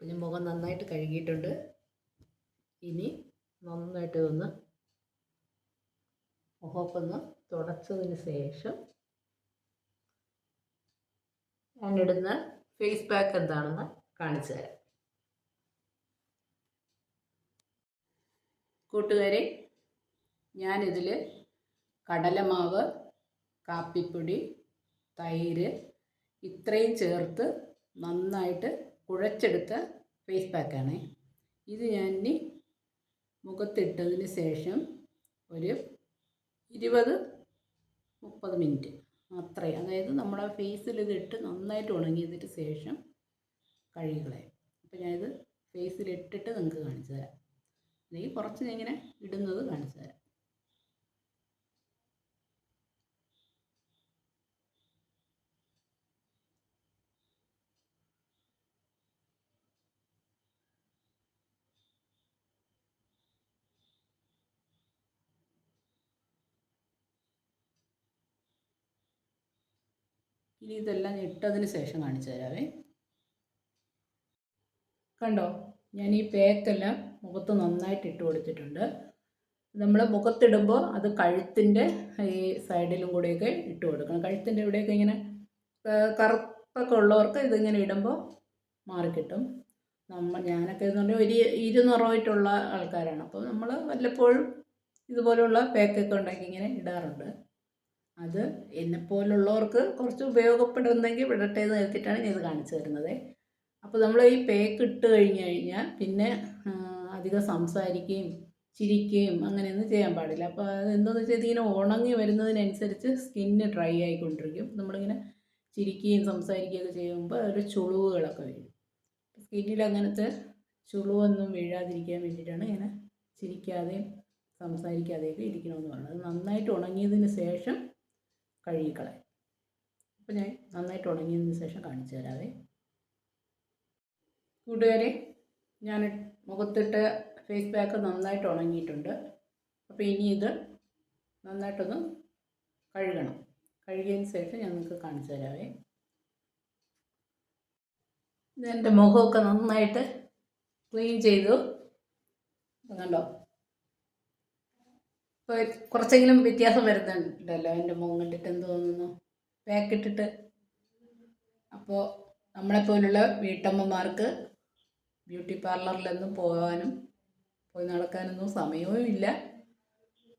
ഞാൻ മുഖം നന്നായിട്ട് കഴുകിയിട്ടുണ്ട്. ഇനി നന്നായിട്ട് ഒന്ന് തുടച്ചതിന് ശേഷം ഞാനിടുന്ന ഫേസ് പാക്ക് എന്താണെന്ന് കാണിച്ചു തരാം. കൂട്ടുകാരെ ഞാനിതിൽ കടലമാവ് കാപ്പിപ്പൊടി തൈര് ഇത്രയും ചേർത്ത് നന്നായിട്ട് കുഴച്ചെടുത്ത ഫേസ് പാക്കാണ് ഇത് ഞാൻ ഇനി മുഖത്തിട്ടതിന് ശേഷം ഒരു ഇരുപത് മുപ്പത് മിനിറ്റ് അത്രയും അതായത് നമ്മുടെ ഫേസിൽ ഇതിട്ട് നന്നായിട്ട് ഉണങ്ങിയതിന് ശേഷം കഴുകളെ അപ്പോൾ ഞാനിത് ഫേസിലിട്ടിട്ട് നിങ്ങൾക്ക് കാണിച്ചു തരാം. അല്ലെങ്കിൽ കുറച്ച് ഇങ്ങനെ ഇടുന്നത് കാണിച്ചു തരാം. ഇനി ഇതെല്ലാം ഇട്ടതിന് ശേഷം കാണിച്ചു തരാവേ. കണ്ടോ? ഞാൻ ഈ പേക്കെല്ലാം മുഖത്ത് നന്നായിട്ട് ഇട്ട് കൊടുത്തിട്ടുണ്ട്. നമ്മൾ മുഖത്തിടുമ്പോൾ അത് കഴുത്തിന്റെ ഈ സൈഡിലും കൂടെയൊക്കെ ഇട്ട് കൊടുക്കണം. കഴുത്തിന്റെ ഇവിടെയൊക്കെ ഇങ്ങനെ കറുപ്പൊക്കെ ഉള്ളവർക്ക് ഇതിങ്ങനെ ഇടുമ്പോൾ മാറിക്കിട്ടും നമ്മൾ ഞാനൊക്കെ എന്ന് പറഞ്ഞാൽ ഒരു ഇരുനിറമായിട്ടുള്ള ആൾക്കാരാണ്. അപ്പോൾ നമ്മൾ വല്ലപ്പോഴും ഇതുപോലുള്ള പേക്കൊക്കെ ഉണ്ടാക്കി ഇങ്ങനെ ഇടാറുണ്ട്. അത് എന്നെപ്പോലുള്ളവർക്ക് കുറച്ച് ഉപയോഗപ്പെടുന്നെങ്കിൽ വിടട്ടെ എന്ന് കരുതിയിട്ടാണ് ഞാൻ ഇത് കാണിച്ചു തരുന്നത്. അപ്പോൾ നമ്മൾ ഈ പേക്ക് ഇട്ട് കഴിഞ്ഞ് കഴിഞ്ഞാൽ പിന്നെ അധികം സംസാരിക്കുകയും ചിരിക്കുകയും അങ്ങനെയൊന്നും ചെയ്യാൻ പാടില്ല. അപ്പോൾ അത് എന്താണെന്ന് വെച്ചാൽ ഇതിങ്ങനെ ഉണങ്ങി വരുന്നതിനനുസരിച്ച് സ്കിന്ന് ഡ്രൈ ആയിക്കൊണ്ടിരിക്കും. നമ്മളിങ്ങനെ ചിരിക്കുകയും സംസാരിക്കുകയൊക്കെ ചെയ്യുമ്പോൾ ഒരു ചുളിവുകളൊക്കെ വരും. സ്കിന്നിൽ അങ്ങനത്തെ ചുളിവൊന്നും വീഴാതിരിക്കാൻ വേണ്ടിയിട്ടാണ് ഇങ്ങനെ ചിരിക്കാതെയും സംസാരിക്കാതെയൊക്കെ ഇരിക്കണമെന്ന് പറയുന്നത് അത് നന്നായിട്ട് ഉണങ്ങിയതിന് ശേഷം കഴുകിക്കളയാം. അപ്പോൾ ഞാൻ നന്നായിട്ട് ഉണങ്ങിയതിന് ശേഷം കാണിച്ചു തരാവേ. കൂട്ടുകാരെ ഞാൻ മുഖത്തിട്ട് ഫേസ് പാക്ക് നന്നായിട്ട് ഉണങ്ങിയിട്ടുണ്ട്. അപ്പോൾ ഇനി ഇത് നന്നായിട്ടൊന്ന് കഴുകണം. കഴുകിയതിന് ശേഷം ഞാൻ നിങ്ങൾക്ക് കാണിച്ചു തരാവേ. എന്റെ മുഖമൊക്കെ നന്നായിട്ട് ക്ലീൻ ചെയ്തു. കണ്ടോ? കുറച്ചെങ്കിലും വ്യത്യാസം വരുന്നുണ്ടല്ലോ എന്റെ മുഖം കണ്ടിട്ട് എന്ത് തോന്നുന്നു? പാക്കിട്ടിട്ട് അപ്പോൾ നമ്മളെപ്പോലുള്ള വീട്ടമ്മമാർക്ക് ബ്യൂട്ടി പാർലറിലൊന്നും പോകാനും പോയി നടക്കാനൊന്നും സമയവും ഇല്ല.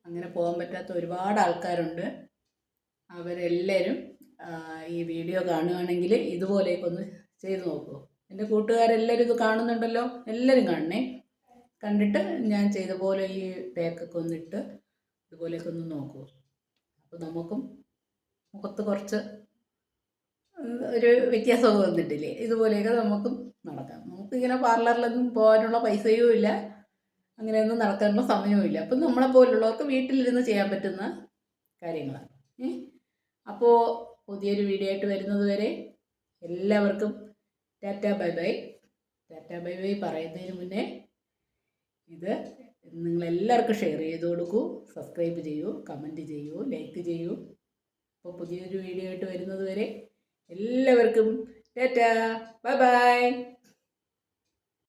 അങ്ങനെ പോകാൻ പറ്റാത്ത ഒരുപാട് ആൾക്കാരുണ്ട്. അവരെല്ലാവരും ഈ വീഡിയോ കാണുകയാണെങ്കിൽ ഇതുപോലെയൊക്കെ ഒന്ന് ചെയ്തു നോക്കൂ. എന്റെ കൂട്ടുകാരെല്ലാവരും ഇത് കാണുന്നുണ്ടല്ലോ? എല്ലാവരും കാണണേ. കണ്ടിട്ട് ഞാൻ ചെയ്ത പോലെ ഈ പാക്കൊക്കെ ഒന്നിട്ട് ഇതുപോലെയൊക്കെ ഒന്ന് നോക്കൂ. അപ്പോൾ നമുക്കും മുഖത്ത് കുറച്ച് ഒരു വ്യത്യാസമൊക്കെ വന്നിട്ടില്ലേ? ഇതുപോലെയൊക്കെ നമുക്കും നടക്കാം. നമുക്കിങ്ങനെ പാർലറിലൊന്നും പോകാനുള്ള പൈസയും ഇല്ല. അങ്ങനെയൊന്നും നടക്കാനുള്ള സമയവും ഇല്ല. അപ്പം നമ്മളെ പോലുള്ളവർക്ക് വീട്ടിലിരുന്ന് ചെയ്യാൻ പറ്റുന്ന കാര്യങ്ങളാണ്. അപ്പോൾ പുതിയൊരു വീഡിയോ ആയിട്ട് വരുന്നത് വരെ എല്ലാവർക്കും tata bye bye. Tata bye bye പറയുന്നതിന് മുന്നേ ഇത് നിങ്ങളെല്ലാവർക്കും ഷെയർ ചെയ്ത് കൊടുക്കൂ. സബ്സ്ക്രൈബ് ചെയ്യൂ കമന്റ് ചെയ്യൂ ലൈക്ക് ചെയ്യൂ. അപ്പോൾ പുതിയൊരു വീഡിയോ ആയിട്ട് വരുന്നത് വരെ എല്ലാവർക്കും ടാറ്റാ. Bye bye